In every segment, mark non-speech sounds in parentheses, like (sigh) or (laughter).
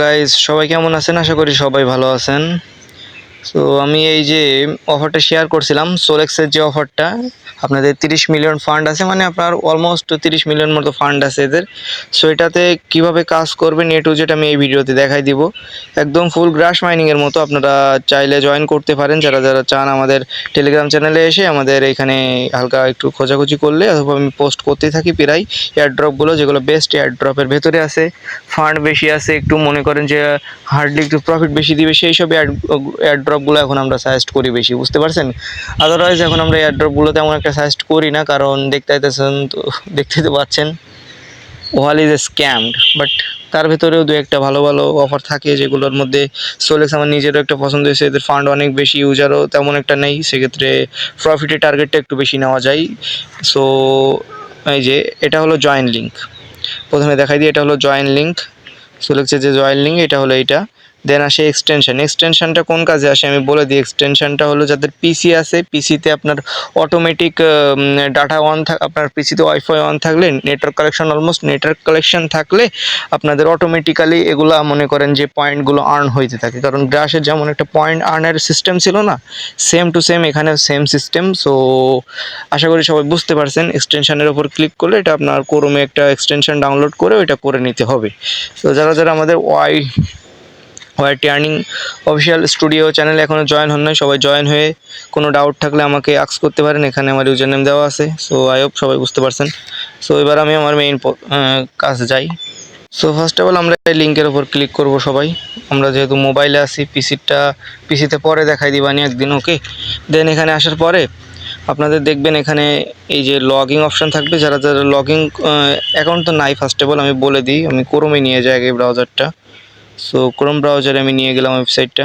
Guys সবাই কেমন আছেন? আশা করি সবাই ভালো আছেন। তো আমি এই যে অফারটা শেয়ার করছিলাম সোলেক্সের যে অফারটা আপনাদের তিরিশ মিলিয়ন ফান্ড আছে মানে আপনার অলমোস্ট তিরিশ মিলিয়ন মতো ফান্ড আছে এদের। সো এটাতে কীভাবে কাজ করবেন এ টু জেড আমি এই ভিডিওতে দেখাই দিব। একদম ফুল গ্রাস মাইনিংয়ের মতো আপনারা চাইলে জয়েন করতে পারেন, যারা যারা চান আমাদের টেলিগ্রাম চ্যানেলে এসে আমাদের এখানে হালকা একটু খোঁজাখুঁজি করলে, অথবা আমি পোস্ট করতেই থাকি প্রায় এয়ারড্রপগুলো যেগুলো বেস্ট এয়ারড্রপের ভেতরে আছে। ফান্ড বেশি আছে, একটু মনে করেন যে হার্ডলি একটু প্রফিট বেশি দিবে, সেই সব এয়ারড্রপগুলো এখন আমরা সাজেস্ট করি বেশি, বুঝতে পারছেন? আদারওয়াইজ এখন আমরা এয়ারড্রপগুলো তেমন একটা সাজেস্ট করি না, কারণ দেখতে পাইতেছেন তো, (laughs) দেখতে তো পাচ্ছেন। Wall is a scammed but তার ভেতরেও দু একটা ভালো ভালো অফার থাকে যেগুলোর মধ্যে সোলেক্স আমার নিজেরও একটা পছন্দ হয়েছে, এদের ফান্ড অনেক বেশি ইউজারও তেমন একটা নেই, সেক্ষেত্রে প্রফিটের টার্গেটটা একটু বেশি নেওয়া যায়। সো এই যে, এটা হলো জয়েন লিঙ্ক প্রথমে দেখাই দিই, এটা হলো জয়েন লিঙ্ক সোলেক্সের যে জয়েন লিঙ্ক এটা হলো এইটা। দেন আসে এক্সটেনশন এক্সটেনশানটা কোন কাজে আসে? আমি বলে দিই এক্সটেনশনটা হলো যাদের পিসি আছে পিসিতে আপনার অটোমেটিক ডাটা অন থাক আপনার পিসিতে ওয়াইফাই অন থাকলে network collection almost network collection থাকলে আপনাদের অটোমেটিক্যালি এগুলা মনে করেন যে পয়েন্টগুলো আর্ন হইতে থাকে। কারণ গ্রাসের যেমন একটা পয়েন্ট আর্নের সিস্টেম ছিল না সেম টু সেম এখানে সেম সিস্টেম সো আশা করি সবাই বুঝতে পারছেন এক্সটেনশানের ওপর ক্লিক করলে এটা আপনার কোরমে একটা এক্সটেনশন ডাউনলোড করে ওইটা করে নিতে হবে। তো যারা যারা আমাদের Y white earning official studio চ্যানেলে এখনও জয়েন হন নাই। সবাই জয়েন হয়ে কোনো ডাউট থাকলে আমাকে আক্স করতে পারেন। এখানে আমার ইউজার নেম দেওয়া আছে। সো আই হোপ সবাই বুঝতে পারছেন। সো এবার আমি আমার মেইন কাজ যাই। সো ফার্স্ট অফ অল আমরা এই লিঙ্কের ওপর ক্লিক করব সবাই। আমরা যেহেতু মোবাইলে আছি পিসিটা পিসিতে পরে দেখাই দিবানি একদিন ওকে দেন এখানে আসার পরে আপনাদের দেখবেন এখানে এই যে লগিং অপশন থাকবে। যারা যারা লগিং অ্যাকাউন্ট তো নাই ফার্স্ট অফ অল আমি বলে দিই। আমি ক্রোমে নিয়ে যাই আগে ব্রাউজারটা সো ক্রোম ব্রাউজারে আমি নিয়ে গেলাম ওয়েবসাইটটা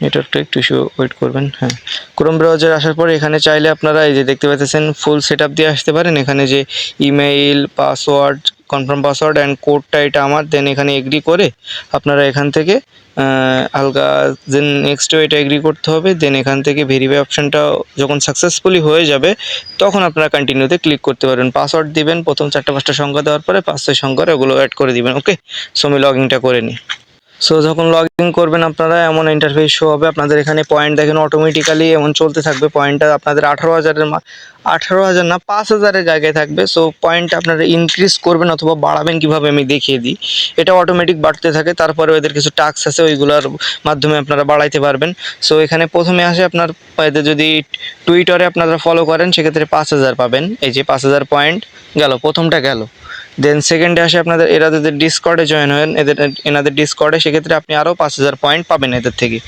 নেটওয়ার্কটা একটু ওয়েট করবেন হ্যাঁ। ক্রোম ব্রাউজার আসার পরে এখানে চাইলে আপনারা এই যে দেখতে পাচ্ছেন ফুল সেট দিয়ে আসতে পারেন। এখানে যে email password confirm password and কোডটা এটা আমার দেন এখানে এগ্রি করে আপনারা এখান থেকে হালকা দেন নেক্সটও এটা এগ্রি করতে হবে দেন এখান থেকে ভেরিফাই অপশানটা যখন সাকসেসফুলি হয়ে যাবে, তখন আপনারা কন্টিনিউতে ক্লিক করতে পারবেন। পাসওয়ার্ড দিবেন, প্রথম চারটা, পাঁচটা সংখ্যা দেওয়ার পরে পাঁচটা সংখ্যার ওগুলো অ্যাড করে দিবেন ওকে সো আমি লগ ইনটা করে নিই। সো যখন লগ ইন করবেন আপনারা, এমন ইন্টারফেস শো হবে। আপনাদের এখানে পয়েন্ট দেখেন অটোমেটিক্যালি এমন চলতে থাকবে। পয়েন্টটা আপনাদের আঠারো হাজারের আঠারো হাজার না, পাঁচ হাজারের জায়গায় থাকবে। সো পয়েন্ট আপনারা ইনক্রিজ করবেন অথবা বাড়াবেন কীভাবে আমি দেখিয়ে দিই। এটা অটোমেটিক বাড়তে থাকে। তারপরে ওদের কিছু টাস্ক আছে, ওইগুলোর মাধ্যমে আপনারা বাড়াইতে পারবেন। সো এখানে প্রথমে আসে আপনার, এদের যদি টুইটারে আপনারা ফলো করেন, সেক্ষেত্রে পাঁচ হাজার পাবেন। এই যে পাঁচ হাজার পয়েন্ট গেল, প্রথমটা গেল। দেন সেকেন্ডে আসে আপনাদের, এরা যাদের ডিসকর্ডে জয়েন হয়েন এদের, এনাদের ডিসকর্ডে সেক্ষেত্রে আপনি আরও পাঁচ হাজার পয়েন্ট পাবেন এদের থেকে।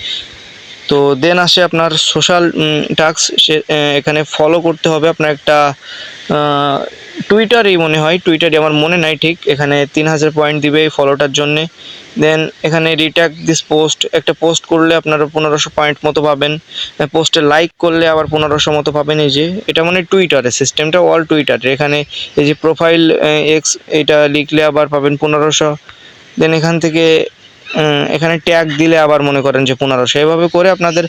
তো দেন আসে আপনার সোশ্যাল টাস্ক সে এখানে ফলো করতে হবে আপনার একটা টুইটারই মনে হয় টুইটারই আমার মনে নাই ঠিক, এখানে তিন হাজার পয়েন্ট দিবে এই ফলোটার জন্যে। দেন এখানে রিট্যাক দিস পোস্ট একটা পোস্ট করলে আপনারা পনেরোশো পয়েন্ট মতো পাবেন। পোস্টে লাইক করলে আবার পনেরোশো মতো পাবেন এই যে, এটা মানে টুইটারের সিস্টেমটা অল টুইটারে এখানে এই যে প্রোফাইল এক্স এটা লিখলে আবার পাবেন পনেরোশো। দেন এখান থেকে এখানে ট্যাগ দিলে আবার মনে করেন যে পনেরোশো। এভাবে করে আপনাদের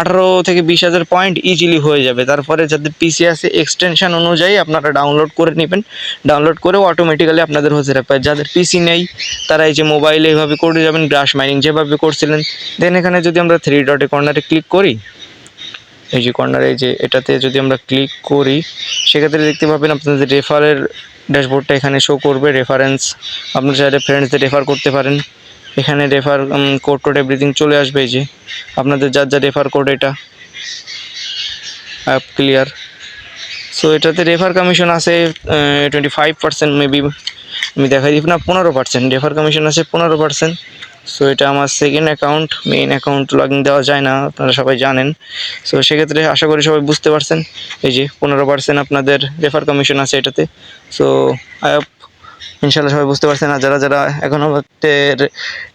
আঠারো থেকে বিশ হাজার পয়েন্ট ইজিলি হয়ে যাবে। তারপরে যাদের পিসি আছে এক্সটেনশন অনুযায়ী আপনারা ডাউনলোড করে নেবেন। ডাউনলোড করেও অটোমেটিক্যালি আপনাদের হতে থাকবে যাদের পিসি নেই, তারা এই যে মোবাইলে এইভাবে করে যাবেন গ্রাস মাইনিং যেভাবে করছিলেন। দেন এখানে যদি আমরা থ্রি ডটে কর্নারে ক্লিক করি, এই যে কর্নারে যে এটাতে যদি আমরা ক্লিক করি, সেক্ষেত্রে দেখতে পাবেন আপনাদের রেফারের ড্যাশবোর্ডটা এখানে শো করবে। রেফারেন্স আপনার চাইলে ফ্রেন্ডসদের রেফার করতে পারেন। এখানে রেফার কোড টোড এভরিথিং চলে আসবে এই যে। আপনাদের যার যা রেফার কোড এটা। অ্যাপ ক্লিয়ার সো এটাতে রেফার কমিশন আছে টোয়েন্টি ফাইভ পার্সেন্ট মেবি আমি দেখাই দিব না, পনেরো পার্সেন্ট রেফার কমিশন আছে পনেরো পার্সেন্ট সো এটা আমার second account main account log দেওয়া যায় না, আপনারা সবাই জানেন। সো সেক্ষেত্রে আশা করি সবাই বুঝতে পারছেন। এই যে, পনেরো পার্সেন্ট আপনাদের রেফার কমিশন আছে এটাতে। সো ইনশাল্লাহ সবাই বুঝতে পারছেন। আর যারা যারা এখনও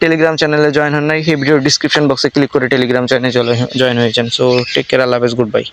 টেলিগ্রাম চ্যানেলে জয়েন হন নাই, সেই ভিডিও ডিসক্রিপশন বক্সে ক্লিক করে টেলিগ্রাম চ্যানেলে জয়েন হয়েছেন সো টেক কেয়ার আল্লাহ হাফেজ গুড বাই